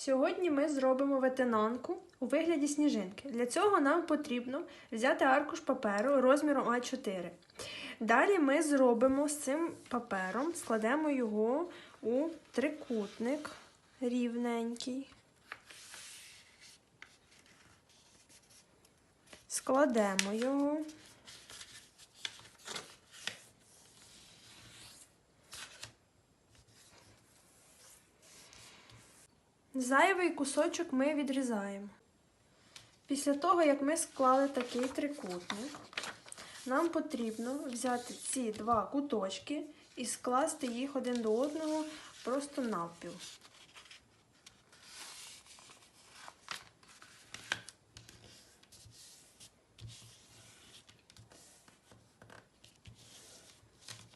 Сьогодні ми зробимо ветенанку у вигляді сніжинки. Для цього нам потрібно взяти аркуш паперу розміром А4. Далі ми зробимо з цим папером, складемо його у трикутник рівненький. Складемо його. Зайвий кусочок ми відрізаємо. Після того, як ми склали такий трикутник, нам потрібно взяти ці два куточки і скласти їх один до одного просто навпіл.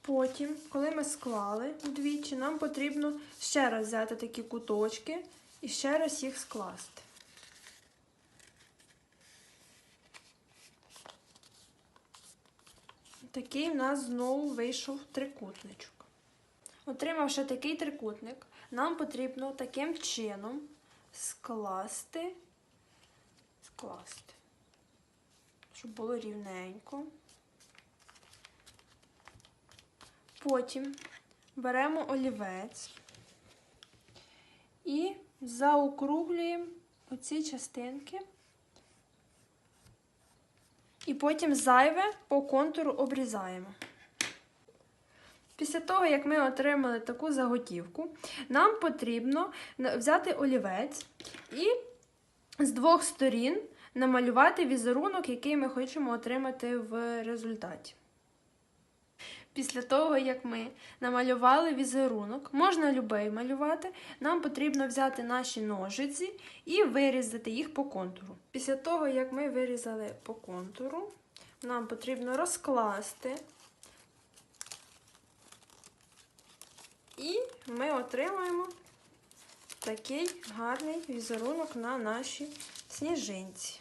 Потім, коли ми склали вдвічі, нам потрібно ще раз взяти такі куточки і ще раз їх скласти. Такий в нас знову вийшов трикутничок. Отримавши такий трикутник, нам потрібно таким чином скласти, скласти, щоб було рівненько. Потім беремо олівець і заокруглюємо оці частинки. І потім зайве по контуру обрізаємо. Після того, як ми отримали таку заготівку, нам потрібно взяти олівець і з двох сторін намалювати візерунок, який ми хочемо отримати в результаті. Після того, як ми намалювали візерунок, можна любий малювати, нам потрібно взяти наші ножиці і вирізати їх по контуру. Після того, як ми вирізали по контуру, нам потрібно розкласти, і ми отримаємо такий гарний візерунок на нашій сніжинці.